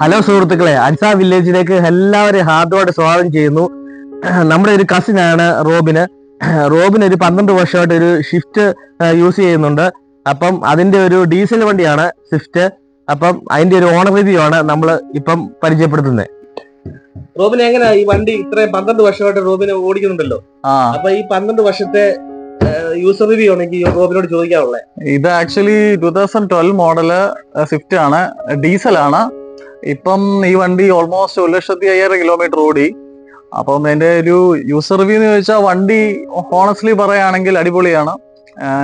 Hello സുഹൃത്തുക്കളെ ANSA വില്ലേജിലേക്ക് എല്ലാവരെയും ഹാർദോടെ സ്വാഗതം ചെയ്യുന്നു. നമ്മുടെ ഒരു കസിൻ ആണ് റോബിന്. റോബിന് ഒരു പന്ത്രണ്ട് വർഷമായിട്ട് ഒരു ഷിഫ്റ്റ് യൂസ് ചെയ്യുന്നുണ്ട്. അപ്പം അതിന്റെ ഒരു ഡീസൽ വണ്ടിയാണ് സ്വിഫ്റ്റ് അപ്പം അതിന്റെ ഒരു ഓണർ റിവ്യൂ ആണ് നമ്മൾ ഇപ്പം പരിചയപ്പെടുത്തുന്നത്. റോബിന് എങ്ങനെയാ ഈ വണ്ടി ഇത്രയും പന്ത്രണ്ട് വർഷമായിട്ട് റോബിന് ഓടിക്കുന്നുണ്ടല്ലോ? ആ. അപ്പൊ ഈ പന്ത്രണ്ട് വർഷത്തെ യൂസർ റിവ്യൂ ആണ് എനിക്ക് റോബിനോട് ചോദിക്കാനുള്ളത് ഇത് actually two thousand twelve model Swift ആണ്. ഡീസൽ ആണ്. ഇപ്പം ഈ വണ്ടി ഓൾമോസ്റ്റ് ഒരു ലക്ഷത്തി അയ്യായിരം കിലോമീറ്റർ ഓടി. അപ്പം എന്റെ ഒരു യൂസർ റിവ്യൂ എന്ന് ചോദിച്ചാൽ വണ്ടി ഹോണസ്റ്റ്ലി പറയുകയാണെങ്കിൽ അടിപൊളിയാണ്.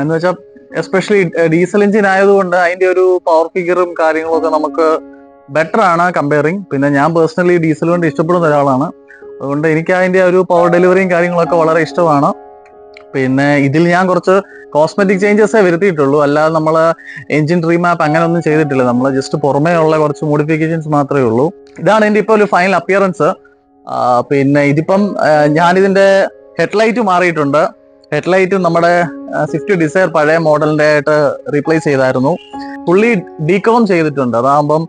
എന്ന് വെച്ചാൽ എസ്പെഷ്യലി ഡീസൽ എഞ്ചിൻ ആയതുകൊണ്ട് അതിന്റെ ഒരു പവർ ഫിഗറും കാര്യങ്ങളും ഒക്കെ നമുക്ക് ബെറ്റർ ആണ് കമ്പയറിങ് പിന്നെ ഞാൻ പേഴ്സണലി ഡീസൽ കൊണ്ട് ഇഷ്ടപ്പെടുന്ന ഒരാളാണ്. അതുകൊണ്ട് എനിക്ക് അതിന്റെ ഒരു പവർ ഡെലിവറിയും കാര്യങ്ങളൊക്കെ വളരെ ഇഷ്ടമാണ്. പിന്നെ ഇതിൽ ഞാൻ കുറച്ച് കോസ്മെറ്റിക് ചേഞ്ചസേ വരുത്തിയിട്ടുള്ളൂ. അല്ലാതെ നമ്മൾ എഞ്ചിൻ റീമാപ്പ് അങ്ങനെ ഒന്നും ചെയ്തിട്ടില്ല. നമ്മൾ ജസ്റ്റ് പുറമേ ഉള്ള കുറച്ച് മോഡിഫിക്കേഷൻസ് മാത്രമേ ഉള്ളൂ. ഇതാണ് എന്റെ ഇപ്പോൾ ഒരു ഫൈനൽ അപ്പിയറൻസ് പിന്നെ ഇതിപ്പം ഞാനിതിന്റെ ഹെഡ്ലൈറ്റ് മാറിയിട്ടുണ്ട്. ഹെഡ്ലൈറ്റ് നമ്മുടെ സ്വിഫ്റ്റ് ഡിസയർ പഴയ മോഡലിന്റെ ആയിട്ട് റീപ്ലേസ് ചെയ്തായിരുന്നു. ഫുള്ളി ഡീക്രോം ചെയ്തിട്ടുണ്ട്. അതാകുമ്പം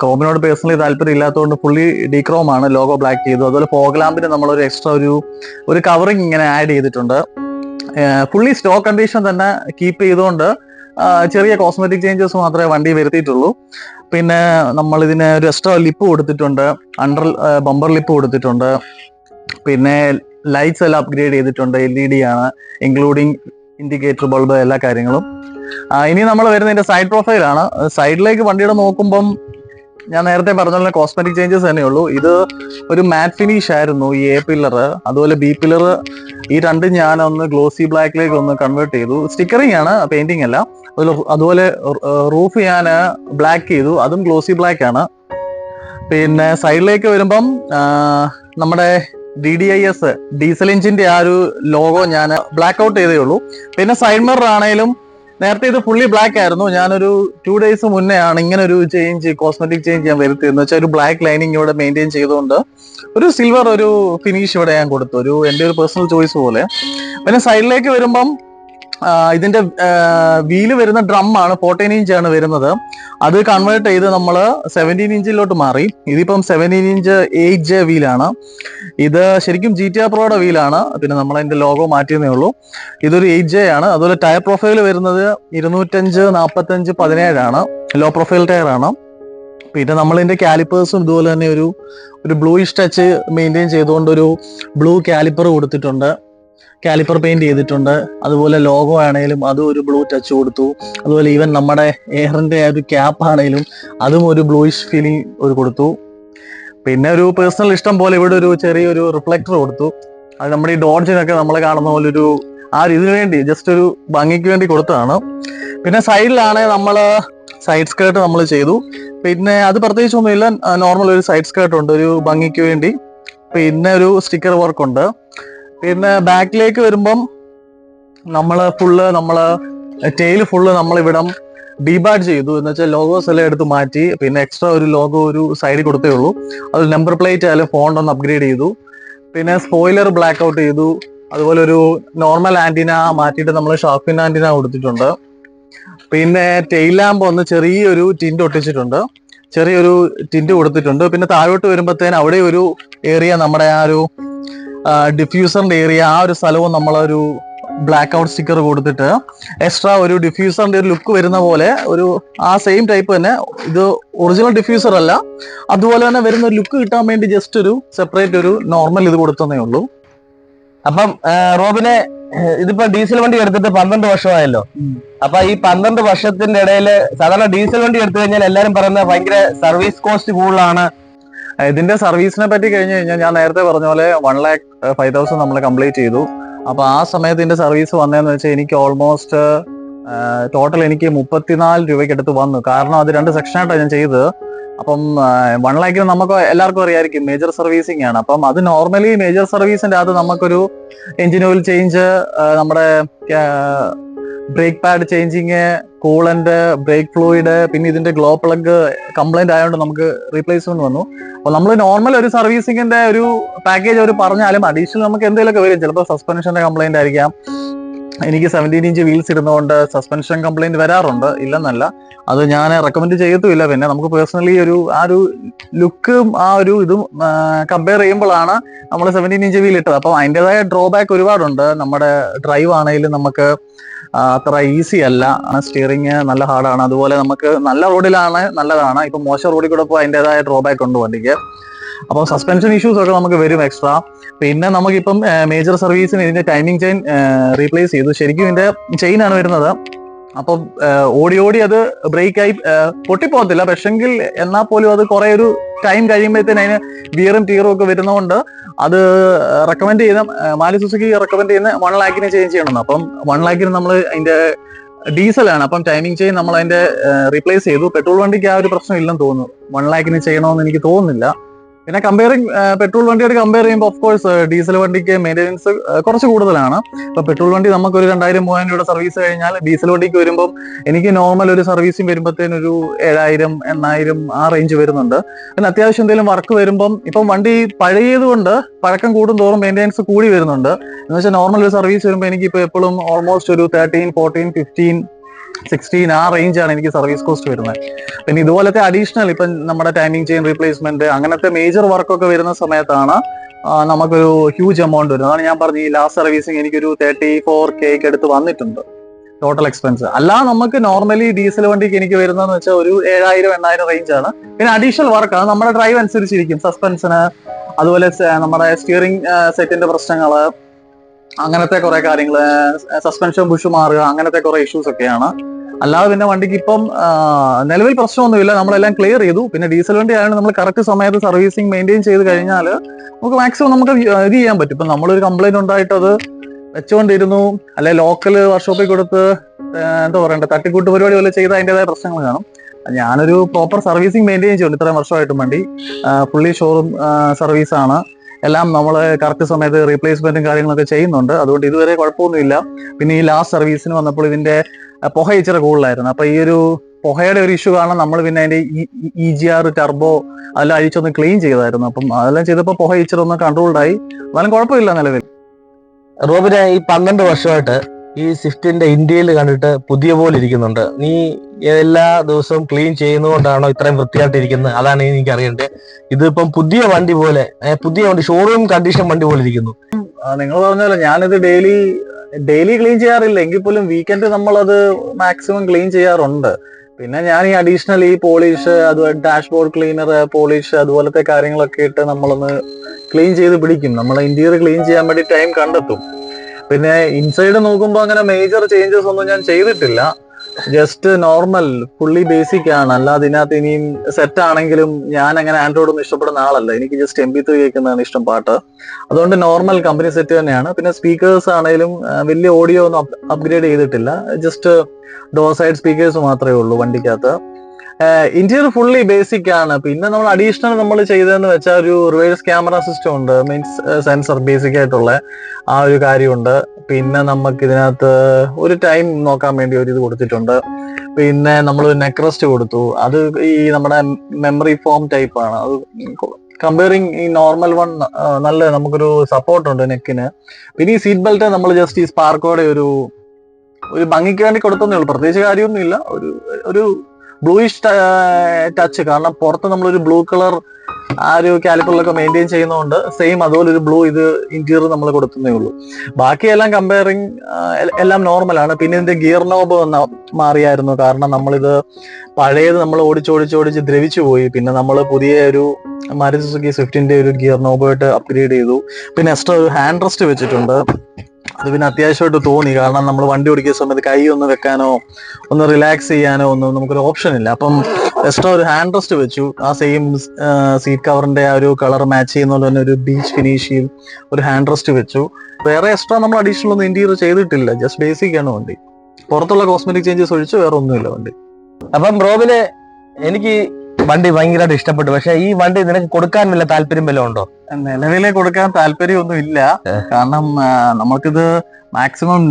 ക്രോമിനോട് പേഴ്സണലി താല്പര്യം ഇല്ലാത്തതുകൊണ്ട് ഫുള്ളി ഡീക്രോം ആണ് ലോഗോ ബ്ലാക്ക് ചെയ്തു. അതുപോലെ ഫോഗ്ലാമ്പിന് നമ്മളൊരു എക്സ്ട്രാ ഒരു ഒരു കവറിങ് ഇങ്ങനെ ആഡ് ചെയ്തിട്ടുണ്ട്. ഫുള്ളി സ്റ്റോക്ക് കണ്ടീഷൻ തന്നെ കീപ്പ് ചെയ്തുകൊണ്ട് ചെറിയ കോസ്മെറ്റിക് ചേഞ്ചസ് മാത്രമേ വണ്ടി വരുത്തിയിട്ടുള്ളൂ. പിന്നെ നമ്മൾ ഇതിന് ഒരു എക്സ്ട്രാ ലിപ്പ് കൊടുത്തിട്ടുണ്ട് അണ്ടർ ബമ്പർ ലിപ്പ് കൊടുത്തിട്ടുണ്ട്. പിന്നെ ലൈറ്റ്സ് എല്ലാം അപ്ഗ്രേഡ് ചെയ്തിട്ടുണ്ട് എൽ ഇ ഡി ആണ് ഇൻക്ലൂഡിങ് ഇൻഡിക്കേറ്റർ ബൾബ് എല്ലാ കാര്യങ്ങളും. ഇനി നമ്മൾ വരുന്നതിന്റെ സൈഡ് പ്രൊഫൈലാണ് സൈഡിലേക്ക് വണ്ടിയുടെ നോക്കുമ്പം ഞാൻ നേരത്തെ പറഞ്ഞ കോസ്മെറ്റിക് ചേഞ്ചസ് തന്നെ ഉള്ളൂ ഇത് ഒരു മാറ്റ് ഫിനിഷ് ആയിരുന്നു ഈ എ പില്ലർ അതുപോലെ ബി പില്ലർ ഈ രണ്ടും ഞാൻ ഒന്ന് ഗ്ലോസി ബ്ലാക്കിലേക്ക് ഒന്ന് കൺവേർട്ട് ചെയ്തു. സ്റ്റിക്കറിംഗ് ആണ് പെയിന്റിംഗ് അല്ല. അതുപോലെ റൂഫ് ഞാൻ ബ്ലാക്ക് ചെയ്തു. അതും ഗ്ലോസി ബ്ലാക്ക് ആണ്. പിന്നെ സൈഡിലേക്ക് വരുമ്പം നമ്മുടെ D D I S diesel എഞ്ചിന്റെ ആ ഒരു ലോഗോ ഞാൻ ബ്ലാക്ക് ഔട്ട് ചെയ്തേ ഉള്ളൂ. പിന്നെ സൈഡ് മിറർ ആണെങ്കിലും നേരത്തെ ഇത് ഫുള്ളി ബ്ലാക്ക് ആയിരുന്നു. ഞാനൊരു ടു ഡേയ്സ് മുന്നേ ആണ് ഇങ്ങനെ ഒരു ചേഞ്ച് കോസ്മെറ്റിക് ചേഞ്ച് ഞാൻ വരുത്തിയെന്ന് വെച്ചാൽ ഒരു ബ്ലാക്ക് ലൈനിങ് ഇവിടെ മെയിന്റെയിൻ ചെയ്തുകൊണ്ട് ഒരു സിൽവർ ഒരു ഫിനിഷ് ഇവിടെ ഞാൻ കൊടുത്തു. ഒരു എന്റെ ഒരു പേഴ്സണൽ ചോയ്സ് പോലെ. പിന്നെ സൈഡിലേക്ക് വരുമ്പം ഇതിന്റെ വീൽ വരുന്ന ഡ്രം ആണ് ഫോർട്ടീൻ ഇഞ്ച് ആണ് വരുന്നത്. അത് കൺവേർട്ട് ചെയ്ത് നമ്മൾ സെവന്റീൻ ഇഞ്ചിലോട്ട് മാറി. ഇതിപ്പം സെവന്റീൻ ഇഞ്ച് എയ്റ്റ് ജെ വീലാണ് ഇത് ശരിക്കും ജി ടി ആർ പ്രോയുടെ വീലാണ് പിന്നെ നമ്മൾ അതിന്റെ ലോഗോ മാറ്റിയതേ ഉള്ളൂ. ഇതൊരു എയ്റ്റ് ജെ ആണ്. അതുപോലെ ടയർ പ്രൊഫൈൽ വരുന്നത് ഇരുന്നൂറ്റഞ്ച് നാൽപ്പത്തഞ്ച് പതിനേഴാണ് ലോ പ്രൊഫൈൽ ടയർ ആണ്. പിന്നെ നമ്മൾ ഇതിന്റെ കാലിപ്പേഴ്സും ഇതുപോലെ തന്നെ ഒരു ഒരു ബ്ലൂയിഷ് ടച്ച് മെയിന്റെയിൻ ചെയ്തുകൊണ്ട് ഒരു ബ്ലൂ കാലിപ്പർ കൊടുത്തിട്ടുണ്ട്. കാലിപ്പർ പെയിന്റ് ചെയ്തിട്ടുണ്ട്. അതുപോലെ ലോഗോ ആണെങ്കിലും അതും ഒരു ബ്ലൂ ടച്ച് കൊടുത്തു. അതുപോലെ ഈവൻ നമ്മുടെ എയറിന്റെ ഒരു ക്യാപ്പ് ആണെങ്കിലും അതും ഒരു ബ്ലൂയിഷ് ഫീലിംഗ് ഒരു കൊടുത്തു. പിന്നെ ഒരു പേഴ്സണൽ ഇഷ്ടം പോലെ ഇവിടെ ഒരു ചെറിയൊരു റിഫ്ലക്ടർ കൊടുത്തു. അത് നമ്മുടെ ഈ ഡോഡ്ജിനൊക്കെ നമ്മൾ കാണുന്ന പോലെ ഒരു ആ ഒരു ഇതിനു വേണ്ടി ജസ്റ്റ് ഒരു ഭംഗിക്ക് വേണ്ടി കൊടുത്തതാണ്. പിന്നെ സൈഡിലാണ് നമ്മൾ സൈഡ് സ്കേർട്ട് നമ്മൾ ചെയ്തു. പിന്നെ അത് പ്രത്യേകിച്ചൊന്നുമില്ല. നോർമൽ ഒരു സൈഡ് സ്കേർട്ട് ഉണ്ട്. ഒരു ഭംഗിക്ക് വേണ്ടി. പിന്നെ ഒരു സ്റ്റിക്കർ വർക്ക് ഉണ്ട്. പിന്നെ ബാക്കിലേക്ക് വരുമ്പം നമ്മൾ ഫുള്ള് നമ്മൾ ടെയിൽ ഫുള്ള് നമ്മളിവിടം ഡീബാഡ് ചെയ്തു. എന്ന് വെച്ചാൽ ലോഗോസ് എല്ലാം എടുത്ത് മാറ്റി പിന്നെ എക്സ്ട്രാ ഒരു ലോഗോ ഒരു സൈഡിൽ കൊടുത്തേ ഉള്ളൂ. അത് നമ്പർ പ്ലേറ്റ് ആയാലും ഫോണ്ട് ഒന്ന് അപ്ഗ്രേഡ് ചെയ്തു. പിന്നെ സ്പോയിലർ ബ്ലാക്ക് ഔട്ട് ചെയ്തു. അതുപോലെ ഒരു നോർമൽ ആന്റിന മാറ്റിയിട്ട് നമ്മൾ ഷാർപ്പിൻ ആന്റിന കൊടുത്തിട്ടുണ്ട്. പിന്നെ ടെയിൽ ലാമ്പ് ഒന്ന് ചെറിയൊരു ടിന്റ് ഒട്ടിച്ചിട്ടുണ്ട്. ചെറിയൊരു ടിന്റ് കൊടുത്തിട്ടുണ്ട്. പിന്നെ താഴോട്ട് വരുമ്പോഴത്തേന് അവിടെ ഒരു ഏരിയ നമ്മുടെ ആ ഒരു ഡിഫ്യൂസറിന്റെ ഏരിയ ആ ഒരു സ്ഥലവും നമ്മളൊരു ബ്ലാക്ക് ഔട്ട് സ്റ്റിക്കർ കൊടുത്തിട്ട് എക്സ്ട്രാ ഒരു ഡിഫ്യൂസറിന്റെ ഒരു ലുക്ക് വരുന്ന പോലെ ഒരു ആ സെയിം ടൈപ്പ് തന്നെ ഇത് ഒറിജിനൽ ഡിഫ്യൂസർ അല്ല. അതുപോലെ തന്നെ വരുന്ന ഒരു ലുക്ക് കിട്ടാൻ വേണ്ടി ജസ്റ്റ് ഒരു സെപ്പറേറ്റ് ഒരു നോർമൽ ഇത് കൊടുത്തതേ ഉള്ളൂ. അപ്പം റോബിനെ ഇതിപ്പോ ഡീസൽ വണ്ടി എടുത്തിട്ട് പന്ത്രണ്ട് വർഷമായല്ലോ. അപ്പൊ ഈ പന്ത്രണ്ട് വർഷത്തിന്റെ ഇടയിൽ സാധാരണ ഡീസൽ വണ്ടി എടുത്തു കഴിഞ്ഞാൽ എല്ലാരും പറയുന്നത് ഭയങ്കര സർവീസ് കോസ്റ്റ് കൂടുതലാണ്. ഇതിന്റെ സർവീസിനെ പറ്റി കഴിഞ്ഞ് കഴിഞ്ഞാൽ ഞാൻ നേരത്തെ പറഞ്ഞ പോലെ വൺ ലാക്ക് ഫൈവ് തൗസൻഡ് നമ്മൾ കംപ്ലീറ്റ് ചെയ്തു. അപ്പൊ ആ സമയത്ത് ഇതിന്റെ സർവീസ് വന്നതെന്ന് വെച്ചാൽ എനിക്ക് ഓൾമോസ്റ്റ് ടോട്ടൽ എനിക്ക് മുപ്പത്തിനാല് രൂപയ്ക്ക് അടുത്ത് വന്നു. കാരണം അത് രണ്ട് സെക്ഷനായിട്ടാണ് ഞാൻ ചെയ്തത്. അപ്പം വൺ ലാക്കിന് നമുക്ക് എല്ലാവർക്കും അറിയായിരിക്കും മേജർ സർവീസിങ് ആണ്. അപ്പം അത് നോർമലി മേജർ സർവീസിന്റെ അത് നമുക്കൊരു എഞ്ചിൻ ഓയിൽ ചേഞ്ച് നമ്മുടെ brake pad changing coolant brake fluid പിന്നെ ഇതിന്റെ ഗ്ലോ പ്ലഗ് കംപ്ലൈന്റ് ആയതുകൊണ്ട് നമുക്ക് റീപ്ലേസ്മെന്റ് വന്നു. അപ്പോൾ നമ്മൾ നോർമൽ ഒരു സർവീസിങ്ങിന്റെ ഒരു പാക്കേജ് അവർ പറഞ്ഞാലും അഡീഷണൽ നമുക്ക് എന്തെങ്കിലുമൊക്കെ വരും. ചിലപ്പോൾ സസ്പെൻഷന്റെ കംപ്ലൈന്റ് ആയിരിക്കാം. എനിക്ക് സെവന്റീൻ ഇഞ്ച് വീൽസ് ഇടുന്നതുകൊണ്ട് സസ്പെൻഷൻ കംപ്ലൈന്റ് വരാറുണ്ട്. ഇല്ലെന്നല്ല. അത് ഞാൻ റെക്കമെൻഡ് ചെയ്യത്തുമില്ല. പിന്നെ നമുക്ക് പേഴ്സണലി ഒരു ആ ഒരു ലുക്കും ആ ഒരു ഇതും കമ്പയർ ചെയ്യുമ്പോഴാണ് നമ്മൾ സെവന്റീൻ ഇഞ്ച് വീൽ ഇട്ടത്. അപ്പം അതിന്റെതായ ഡ്രോബാക്ക് ഒരുപാടുണ്ട്. നമ്മുടെ ഡ്രൈവ് ആണെങ്കിലും നമുക്ക് അത്ര ഈസി അല്ല. സ്റ്റിയറിങ് നല്ല ഹാർഡാണ് അതുപോലെ നമുക്ക് നല്ല റോഡിലാണ് നല്ലതാണ്. ഇപ്പം മോശം റോഡിൽ കൂടെ ഇപ്പോൾ അതിന്റെതായ ഡ്രോബാക്ക് ഉണ്ട് വണ്ടിക്ക്. അപ്പോൾ സസ്പെൻഷൻ ഇഷ്യൂസ് ഒക്കെ നമുക്ക് വരും എക്സ്ട്രാ പിന്നെ നമുക്കിപ്പം മേജർ സർവീസിന് ഇതിന്റെ ടൈമിംഗ് ചെയിൻ റീപ്ലേസ് ചെയ്തു. ശരിക്കും ഇതിന്റെ ചെയിൻ ആണ് വരുന്നത്. അപ്പം ഓടി ഓടി അത് ബ്രേക്ക് ആയി പൊട്ടിപ്പോകത്തില്ല. പക്ഷെങ്കിൽ എന്നാൽ പോലും അത് കുറെ ഒരു ടൈം കഴിയുമ്പോഴത്തേന് അതിന് വിയറും ടീറും ഒക്കെ വരുന്നതുകൊണ്ട് അത് റെക്കമെൻഡ് ചെയ്യുന്ന മാലി സുസുക്കി റെക്കമെൻഡ് ചെയ്യുന്ന വൺ ലാക്കിന് ചേഞ്ച് ചെയ്യണം. അപ്പം വൺ ലാക്കിന് നമ്മൾ അതിന്റെ ഡീസലാണ്. അപ്പം ടൈമിംഗ് ചെയിൻ നമ്മൾ അതിന്റെ റീപ്ലേസ് ചെയ്തു. പെട്രോൾ വണ്ടിക്ക് ആ ഒരു പ്രശ്നം ഇല്ലെന്ന് തോന്നുന്നു. വൺ ലാക്കിന് ചെയ്യണമെന്ന് എനിക്ക് തോന്നുന്നില്ല. പിന്നെ കമ്പയറിംഗ് പെട്രോൾ വണ്ടിയായിട്ട് കമ്പയർ ചെയ്യുമ്പോൾ ഓഫ് കോഴ്സ് ഡീസൽ വണ്ടിക്ക് മെയിന്റെനൻസ് കുറച്ച് കൂടുതലാണ്. ഇപ്പൊ പെട്രോൾ വണ്ടി നമുക്ക് ഒരു രണ്ടായിരം മൂവായിരം രൂപയുടെ സർവീസ് കഴിഞ്ഞാൽ ഡീസൽ വണ്ടിക്ക് വരുമ്പോൾ എനിക്ക് നോർമൽ ഒരു സർവീസിങ് വരുമ്പോഴത്തേന് ഒരു ഏഴായിരം എണ്ണായിരം ആ റേഞ്ച് വരുന്നുണ്ട്. പിന്നെ അത്യാവശ്യം എന്തെങ്കിലും വർക്ക് വരുമ്പം ഇപ്പം വണ്ടി പഴയതുകൊണ്ട് പഴക്കം കൂടും തോറും മെയിന്റെനൻസ് കൂടി വരുന്നുണ്ട്. എന്ന് വെച്ചാൽ നോർമൽ ഒരു സർവീസ് വരുമ്പോൾ എനിക്ക് ഇപ്പോൾ എപ്പോഴും ഓൾമോസ്റ്റ് ഒരു തേർട്ടീൻ ഫോർട്ടീൻ ഫിഫ്റ്റീൻ സിക്സ്റ്റീൻ ആ റേഞ്ചാണ് എനിക്ക് സർവീസ് കോസ്റ്റ് വരുന്നത്. പിന്നെ ഇതുപോലത്തെ അഡീഷണൽ ഇപ്പം നമ്മുടെ ടൈമിംഗ് ചെയിൻ റീപ്ലേസ്മെന്റ് അങ്ങനത്തെ മേജർ വർക്കൊക്കെ വരുന്ന സമയത്താണ് നമുക്കൊരു ഹ്യൂജ് എമൗണ്ട് വരുന്നത്. അതാണ് ഞാൻ പറഞ്ഞത് ഈ ലാസ്റ്റ് സർവീസിങ് എനിക്കൊരു തേർട്ടി ഫോർ കേക്ക് എടുത്ത് വന്നിട്ടുണ്ട്. ടോട്ടൽ എക്സ്പെൻസ് അല്ലാ നമുക്ക് നോർമലി ഡീസൽ വണ്ടിക്ക് എനിക്ക് വരുന്നതെന്ന് വെച്ചാൽ ഒരു ഏഴായിരം എണ്ണായിരം റേഞ്ച് ആണ്. പിന്നെ അഡീഷണൽ വർക്ക് ആണ്. നമ്മുടെ ഡ്രൈവ് അനുസരിച്ചിരിക്കും. സസ്പെൻസിന് അതുപോലെ നമ്മുടെ സ്റ്റിയറിംഗ് സെറ്റിന്റെ പ്രശ്നങ്ങൾ അങ്ങനത്തെ കുറെ കാര്യങ്ങൾ സസ്പെൻഷൻ ബുഷ് മാറുക അങ്ങനത്തെ കുറെ ഇഷ്യൂസ് ഒക്കെയാണ്. അല്ലാതെ പിന്നെ വണ്ടിക്ക് ഇപ്പം നിലവിൽ പ്രശ്നമൊന്നുമില്ല. നമ്മളെല്ലാം ക്ലിയർ ചെയ്തു. പിന്നെ ഡീസൽ വണ്ടി ആയതുകൊണ്ട് നമ്മൾ കറക്റ്റ് സമയത്ത് സർവീസിങ് മെയിന്റെയിൻ ചെയ്ത് കഴിഞ്ഞാൽ നമുക്ക് മാക്സിമം നമുക്ക് ഇത് ചെയ്യാൻ പറ്റും. ഇപ്പം നമ്മളൊരു കംപ്ലൈന്റ് ഉണ്ടായിട്ട് അത് വെച്ചുകൊണ്ടിരുന്നു. അല്ലെ ലോക്കൽ വർക്ക്ഷോപ്പിൽ കൊടുത്ത് എന്താ പറയണ്ടേ തട്ടിക്കൂട്ട് പരിപാടി പോലെ ചെയ്ത് അതിന്റെതായ പ്രശ്നങ്ങൾ കാണും. ഞാനൊരു പ്രോപ്പർ സർവീസിങ് മെയിന്റെയിൻ ചെയ്യുന്നു ഇത്രയും വർഷമായിട്ടും വണ്ടി ഫുള്ളി ഷോറൂം സർവീസാണ് എല്ലാം നമ്മൾ കറക്റ്റ് സമയത്ത് റീപ്ലേസ്മെന്റും കാര്യങ്ങളൊക്കെ ചെയ്യുന്നുണ്ട്. അതുകൊണ്ട് ഇതുവരെ കുഴപ്പമൊന്നുമില്ല. പിന്നെ ഈ ലാസ്റ്റ് സർവീസിന് വന്നപ്പോൾ ഇതിന്റെ പുഹ ഇച്ചിരി കൂടുതലായിരുന്നു. അപ്പൊ ഈ ഒരു പുകയുടെ ഒരു ഇഷ്യൂ കാരണം നമ്മൾ പിന്നെ അതിന്റെ ഇ ജി ആർ ടർബോ അതെല്ലാം അഴിച്ചൊന്ന് ക്ലീൻ ചെയ്തായിരുന്നു. അപ്പം അതെല്ലാം ചെയ്തപ്പോൾ പുക ഇച്ചിരി ഒന്ന് കൺട്രോൾഡ് ആയി. കുഴപ്പമില്ല നിലവിൽ. റോബിനെ ഈ പന്ത്രണ്ട് വർഷമായിട്ട് ഈ സ്വിഫ്റ്റിന്റെ ഇന്ത്യയിൽ കണ്ടിട്ട് പുതിയ പോലെ ഇരിക്കുന്നുണ്ട്. നീ എല്ലാ ദിവസവും ക്ലീൻ ചെയ്യുന്നതുകൊണ്ടാണോ ഇത്രയും വൃത്തിയായിട്ടിരിക്കുന്നത്? അതാണ് എനിക്ക് അറിയേണ്ടത് ഇതിപ്പം പുതിയ വണ്ടി പോലെ പുതിയ വണ്ടി ഷോറൂം കണ്ടീഷൻ വണ്ടി പോലെ ഇരിക്കുന്നു. നിങ്ങൾ പറഞ്ഞല്ലോ ഞാനിത് ഡെയിലി ഡെയിലി ക്ലീൻ ചെയ്യാറില്ല. എങ്കിൽ പോലും വീക്കെൻഡ് നമ്മളത് മാക്സിമം ക്ലീൻ ചെയ്യാറുണ്ട്. പിന്നെ ഞാൻ ഈ അഡീഷണൽ ഈ പോളിഷ് അതുപോലെ ഡാഷ്ബോർഡ് ക്ലീനർ പോളിഷ് അതുപോലത്തെ കാര്യങ്ങളൊക്കെ ഇട്ട് നമ്മളൊന്ന് ക്ലീൻ ചെയ്ത് പിടിക്കും. നമ്മൾ ഇന്റീരിയർ ക്ലീൻ ചെയ്യാൻ വേണ്ടി ടൈം കണ്ടെത്തും. പിന്നെ ഇൻസൈഡ് നോക്കുമ്പോൾ അങ്ങനെ മേജർ ചേഞ്ചസ് ഒന്നും ഞാൻ ചെയ്തിട്ടില്ല. ജസ്റ്റ് നോർമൽ ഫുള്ളി ബേസിക് ആണ്. അല്ലാതെ ഇതിനകത്ത് ഇനിയും സെറ്റ് ആണെങ്കിലും ഞാൻ അങ്ങനെ ആൻഡ്രോയിഡ് ഒന്നും ഇഷ്ടപ്പെടുന്ന ആളല്ല. എനിക്ക് ജസ്റ്റ് എം ബി ത്രീ കേൾക്കുന്നതാണ് ഇഷ്ടം പാട്ട്. അതുകൊണ്ട് നോർമൽ കമ്പനി സെറ്റ് തന്നെയാണ്. പിന്നെ സ്പീക്കേഴ്സ് ആണെങ്കിലും വലിയ ഓഡിയോ ഒന്നും അപ്ഗ്രേഡ് ചെയ്തിട്ടില്ല. ജസ്റ്റ് ഡോ സൈഡ് സ്പീക്കേഴ്സ് മാത്രമേ ഉള്ളൂ വണ്ടിക്കകത്ത്. ഇന്റീരിയർ ഫുള്ളി ബേസിക് ആണ്. പിന്നെ നമ്മൾ അഡീഷണൽ നമ്മൾ ചെയ്തതെന്ന് വെച്ചാൽ ഒരു റിവേഴ്സ് ക്യാമറ സിസ്റ്റം ഉണ്ട്. മീൻസ് സെൻസർ ബേസിക് ആയിട്ടുള്ള ആ ഒരു കാര്യമുണ്ട്. പിന്നെ നമുക്ക് ഇതിനകത്ത് ഒരു ടൈം നോക്കാൻ വേണ്ടി ഒരു ഇത് കൊടുത്തിട്ടുണ്ട്. പിന്നെ നമ്മൾ നെക്രസ്റ്റ് കൊടുത്തു. അത് ഈ നമ്മുടെ മെമ്മറി ഫോം ടൈപ്പ് ആണ്. അത് കമ്പയറിങ് ഈ നോർമൽ വൺ നല്ല നമുക്കൊരു സപ്പോർട്ട് ഉണ്ട് നെക്കിന് പിന്നെ ഈ സീറ്റ് ബെൽറ്റ് നമ്മൾ ജസ്റ്റ് ഈ സ്പാർക്കോടെ ഒരു ഒരു ഭംഗിക്ക് വേണ്ടി കൊടുത്തേ ഉള്ളൂ. പ്രത്യേകിച്ച് കാര്യമൊന്നുമില്ല. ഒരു ഒരു ബ്ലൂയിഷ് ടച്ച് കാരണം പുറത്ത് നമ്മളൊരു ബ്ലൂ കളർ ആ ഒരു കാലിപ്പറിലൊക്കെ മെയിന്റെയിൻ ചെയ്യുന്നതുകൊണ്ട് സെയിം അതുപോലെ ഒരു ബ്ലൂ ഇത് ഇന്റീരിയർ നമ്മൾ കൊടുക്കുന്നേ ഉള്ളൂ. ബാക്കിയെല്ലാം കമ്പയറിങ് എല്ലാം നോർമലാണ് പിന്നെ ഇതിന്റെ ഗിയർ നോബ് വന്ന മാറിയായിരുന്നു. കാരണം നമ്മളിത് പഴയത് നമ്മൾ ഓടിച്ചോടിച്ചോടിച്ച് ദ്രവിച്ചു പോയി. പിന്നെ നമ്മൾ പുതിയ ഒരു മാരുതി സുസുക്കി സ്വിഫ്റ്റിന്റെ ഒരു ഗിയർ നോബായിട്ട് അപ്ഗ്രേഡ് ചെയ്തു. പിന്നെ എക്സ്ട്രാ ഒരു ഹാൻഡ് റെസ്റ്റ് വെച്ചിട്ടുണ്ട്. അത് പിന്നെ അത്യാവശ്യമായിട്ട് തോന്നി. കാരണം നമ്മൾ വണ്ടി ഓടിക്കുന്ന സമയത്ത് കൈ ഒന്ന് വെക്കാനോ ഒന്ന് റിലാക്സ് ചെയ്യാനോ ഒന്നും നമുക്കൊരു ഓപ്ഷൻ ഇല്ല. അപ്പം എക്സ്ട്രാ ഒരു ഹാൻഡ് റെസ്റ്റ് വെച്ചു. ആ സെയിം സീറ്റ് കവറിന്റെ ആ ഒരു കളർ മാച്ച് ചെയ്യുന്ന പോലെ തന്നെ ഒരു ബീച്ച് ഫിനിഷിൽ ഒരു ഹാൻഡ് റെസ്റ്റ് വെച്ചു. വേറെ എക്സ്ട്രാ നമ്മൾ അഡീഷണൽ ഒന്നും ഇന്റീരിയർ ചെയ്തിട്ടില്ല. ജസ്റ്റ് ബേസിക് ആണ് വണ്ടി. പുറത്തുള്ള കോസ്മെറ്റിക് ചേഞ്ചസ് ഒഴിച്ച് വേറെ ഒന്നുമില്ല വണ്ടി. അപ്പം റോബിനെ എനിക്ക് വണ്ടി ഭയങ്കരമായിട്ട് ഇഷ്ടപ്പെട്ടു. പക്ഷെ ഈ വണ്ടി നിനക്ക് കൊടുക്കാൻ വല്ല താല്പര്യം വല്ലതും ഉണ്ടോ? നിലവിലെ കൊടുക്കാൻ താല്പര്യമൊന്നും ഇല്ല കാരണം നമുക്കിത് മാക്സിമം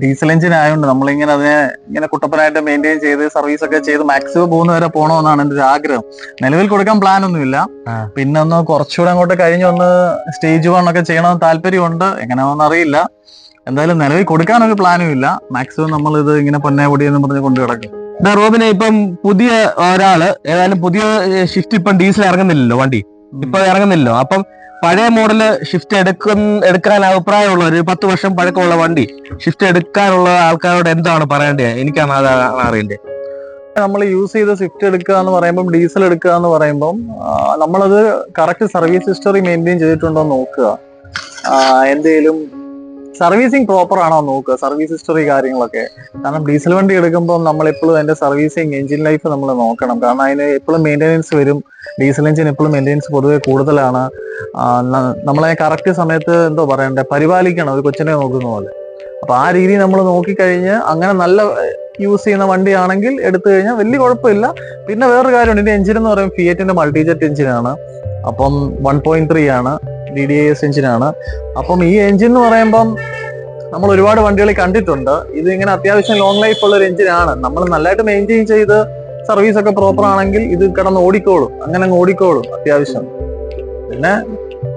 ഡീസൽ എഞ്ചിൻ ആയതുകൊണ്ട് നമ്മളിങ്ങനെ അതിനെ ഇങ്ങനെ കുട്ടപ്പനായിട്ട് മെയിന്റെയിൻ ചെയ്ത് സർവീസ് ഒക്കെ ചെയ്ത് മാക്സിമം പോകുന്ന വരെ പോകണമെന്നാണ് എന്റെ ഒരു ആഗ്രഹം. നിലവിൽ കൊടുക്കാൻ പ്ലാൻ ഒന്നുമില്ല. പിന്നെ ഒന്ന് കുറച്ചുകൂടെ അങ്ങോട്ട് കഴിഞ്ഞ് ഒന്ന് സ്റ്റേജ് വൺ ഒക്കെ ചെയ്യണമെന്ന് താല്പര്യമുണ്ട്. എങ്ങനെയാണെന്ന് അറിയില്ല. എന്തായാലും നിലവിൽ കൊടുക്കാനൊരു പ്ലാനും ഇല്ല. മാക്സിമം നമ്മൾ ഇത് ഇങ്ങനെ പൊന്നെ പൊടി എന്ന് പറഞ്ഞ് കൊണ്ടു കിടക്കും റോബിനെ ഇപ്പം പുതിയ ഒരാൾ ഏതായാലും പുതിയ ഷിഫ്റ്റ് ഇപ്പം ഡീസൽ ഇറങ്ങുന്നില്ലല്ലോ വണ്ടി. ഇപ്പൊ ഇറങ്ങുന്നില്ലല്ലോ. അപ്പം പഴയ മോഡൽ ഷിഫ്റ്റ് എടുക്കുന്ന എടുക്കാൻ അഭിപ്രായമുള്ള ഒരു പത്ത് വർഷം പഴക്കമുള്ള വണ്ടി ഷിഫ്റ്റ് എടുക്കാനുള്ള ആൾക്കാരോട് എന്താണ് പറയേണ്ടത്? എനിക്കാണ് അത് അറിയേണ്ടത്. നമ്മൾ യൂസ് ചെയ്ത സ്വിഫ്റ്റ് എടുക്കുക എന്ന് പറയുമ്പോൾ ഡീസൽ എടുക്കുക എന്ന് പറയുമ്പോൾ നമ്മളത് കറക്റ്റ് സർവീസ് ഹിസ്റ്ററി മെയിന്റെയിൻ ചെയ്തിട്ടുണ്ടോ നോക്കുക. എന്തെങ്കിലും സർവീസിങ് പ്രോപ്പർ ആണോ നോക്കുക. സർവീസ് ഹിസ്റ്ററി കാര്യങ്ങളൊക്കെ. കാരണം ഡീസൽ വണ്ടി എടുക്കുമ്പോൾ നമ്മൾ എപ്പോഴും അതിന്റെ സർവീസിങ് എഞ്ചിൻ ലൈഫ് നമ്മൾ നോക്കണം. കാരണം അതിന് എപ്പോഴും മെയിന്റെനൻസ് വരും. ഡീസൽ എഞ്ചിൻ എപ്പോഴും മെയിന്റെനൻസ് പൊതുവെ കൂടുതലാണ്. നമ്മളെ കറക്റ്റ് സമയത്ത് എന്തോ പറയണ്ടേ? പരിപാലിക്കണം. ഒരു കൊച്ചിനെ നോക്കുന്ന പോലെ. അപ്പൊ ആ രീതി നമ്മൾ നോക്കിക്കഴിഞ്ഞ് അങ്ങനെ നല്ല യൂസ് ചെയ്യുന്ന വണ്ടിയാണെങ്കിൽ എടുത്തു കഴിഞ്ഞാൽ വലിയ കുഴപ്പമില്ല. പിന്നെ വേറൊരു കാര്യമുണ്ട്. ഇതിന്റെ എഞ്ചിൻ എന്ന് പറയുമ്പോൾ ഫിയറ്റിന്റെ മൾട്ടിജെറ്റ് എഞ്ചിനാണ് അപ്പം വൺ പോയിന്റ് ത്രീ ആണ്. ഡി ഡി എസ് എഞ്ചിനാണ് അപ്പം ഈ എഞ്ചിൻ എന്ന് പറയുമ്പം നമ്മൾ ഒരുപാട് വണ്ടികൾ കണ്ടിട്ടുണ്ട്. ഇത് ഇങ്ങനെ അത്യാവശ്യം ലോങ് ലൈഫ് ഉള്ള ഒരു എഞ്ചിനാണ് നമ്മൾ നല്ലതായിട്ട് മെയിന്റെയിൻ ചെയ്ത് സർവീസ് ഒക്കെ പ്രോപ്പർ ആണെങ്കിൽ ഇത് കിടന്ന് ഓടിക്കോളും. അങ്ങനെ അങ്ങ് ഓടിക്കോളും അത്യാവശ്യം. പിന്നെ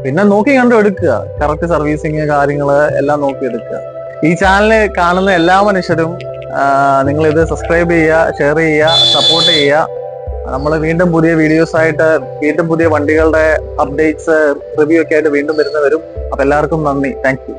പിന്നെ നോക്കി കണ്ടു എടുക്കുക. കറക്റ്റ് സർവീസിങ് കാര്യങ്ങൾ എല്ലാം നോക്കി എടുക്കുക. ഈ ചാനൽ കാണുന്ന എല്ലാ മനുഷ്യരും നിങ്ങൾ ഇത് സബ്സ്ക്രൈബ് ചെയ്യുക ഷെയർ ചെയ്യുക സപ്പോർട്ട് ചെയ്യുക. നമ്മൾ വീണ്ടും പുതിയ വീഡിയോസ് ആയിട്ട് വീണ്ടും പുതിയ വണ്ടികളുടെ അപ്ഡേറ്റ്സ് റിവ്യൂ ഒക്കെ ആയിട്ട് വീണ്ടും വരുന്നവരും അപ്പൊ എല്ലാവർക്കും നന്ദി. താങ്ക്